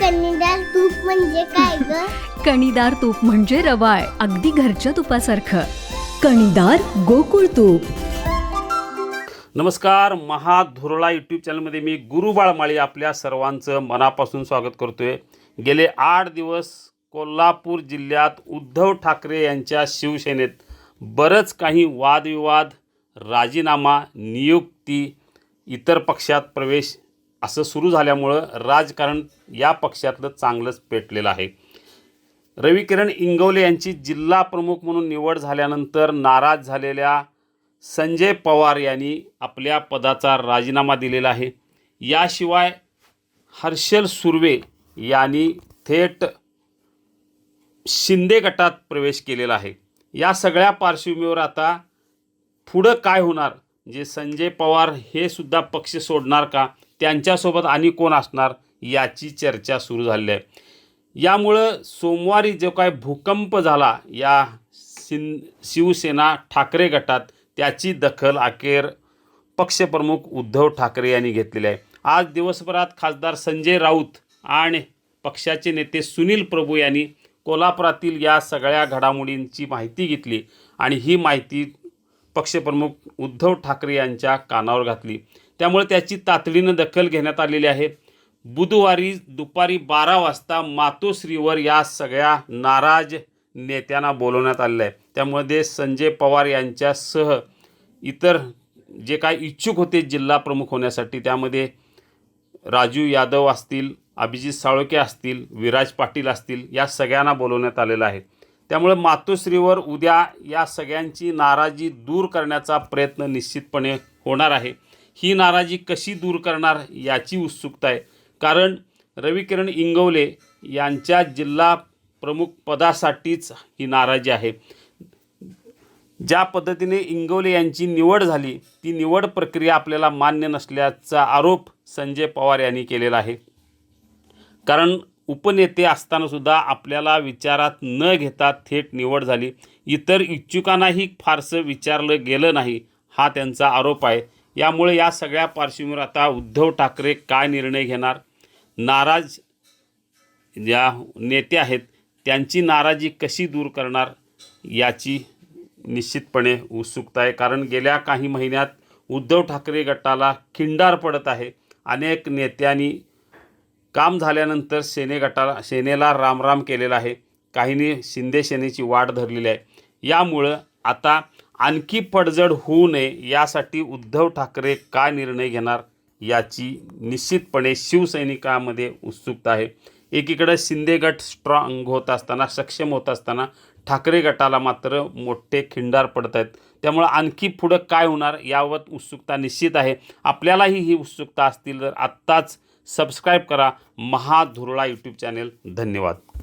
कणीदार तूप म्हणजे काय ग? कणीदार तूप म्हणजे रवाळ अगदी घरच्या तुपासारखं. कणीदार गोकुळ तूप. नमस्कार महाधुरळा यूट्यूब चॅनलमध्ये मी गुरु बाळमाळी आपल्या सर्वांचं मनापासून स्वागत करतोय. गेले आठ दिवस कोल्हापूर जिल्ह्यात उद्धव ठाकरे यांच्या शिवसेनेत बरंच काही वादविवाद राजीनामा नियुक्ती इतर पक्षात प्रवेश असं सुरू झाल्यामुळं राजकारण या पक्षातलं चांगलंच पेटलेलं आहे. रविकिरण इंगवले यांची जिल्हा प्रमुख म्हणून निवड झाल्यानंतर नाराज झालेल्या संजय पवार यांनी आपल्या पदाचा राजीनामा दिलेला आहे. याशिवाय हर्षल सुर्वे यांनी थेट शिंदे गटात प्रवेश केलेला आहे. या सगळ्या पार्श्वभूमीवर आता पुढं काय होणार? जे संजय पवार हे सुद्धा पक्ष सोडणार का? त्यांच्यासोबत आणि कोण असणार याची चर्चा सुरू झालेली आहे. यामुळं सोमवारी जो काय भूकंप झाला या शिन शिवसेना ठाकरे गटात त्याची दखल अखेर पक्षप्रमुख उद्धव ठाकरे यांनी घेतलेली आहे. आज दिवसभरात खासदार संजय राऊत आणि पक्षाचे नेते सुनील प्रभू यांनी कोल्हापुरातील या सगळ्या घडामोडींची माहिती घेतली आणि ही माहिती पक्षप्रमुख उद्धव ठाकरे यांच्या कानावर घातली. त्यामुळे त्याची तातडीनं दखल घेण्यात आलेली आहे. बुधवारी दुपारी बारा वाजता मातोश्रीवर या सगळ्या नाराज नेत्यांना बोलवण्यात आलेलं आहे. त्यामध्ये संजय पवार यांच्यासह इतर जे काय इच्छुक होते जिल्हा प्रमुख होण्यासाठी त्यामध्ये राजू यादव असतील अभिजित साळोके असतील विराज पाटील असतील या सगळ्यांना बोलवण्यात आलेलं आहे. त्यामुळे मातोश्रीवर उद्या या सगळ्यांची नाराजी दूर करण्याचा प्रयत्न निश्चितपणे होणार आहे. ही नाराजी कशी दूर करणार याची उत्सुकता आहे. कारण रविकिरण इंगवले यांच्या जिल्हा प्रमुख पदासाठीच ही नाराजी आहे. ज्या पद्धतीने इंगवले यांची निवड झाली ती निवड प्रक्रिया आपल्याला मान्य नसल्याचा आरोप संजय पवार यांनी केलेला आहे. कारण उपनेते असतानासुद्धा आपल्याला विचारात न घेता थेट निवड झाली. इतर इच्छुकांनाही फारसं विचारलं गेलं नाही हा त्यांचा आरोप आहे. यामुळे या सगळ्या पार्श्वभूमीवर आता उद्धव ठाकरे काय निर्णय घेणार? नाराज ज्या नेते आहेत त्यांची नाराजी कशी दूर करणार याची निश्चितपणे उत्सुकता आहे. कारण गेल्या काही महिन्यात उद्धव ठाकरे गटाला खिंडार पडत आहे. अनेक नेत्यांनी काम झाल्यानंतर सेने गटाला सेनेला रामराम केलेला आहे. काहींनी शिंदे सेनेची वाट धरलेली आहे. यामुळं आता आणखी पडझड होऊ नये यासाठी उद्धव ठाकरे काय निर्णय घेणार याची निश्चितपणे शिवसैनिकामध्ये उत्सुकता आहे. एकीकडे शिंदे गट स्ट्रॉंग होत असताना सक्षम होत असताना ठाकरे गटाला मात्र मोठे खिंडार पडत आहेत. त्यामुळं आणखी पुढं काय होणार यावर उत्सुकता निश्चित आहे. आपल्यालाही ही उत्सुकता असतील तर आत्ताच सबस्क्राईब करा. महाधुरळा यूट्यूब चॅनेल धन्यवाद.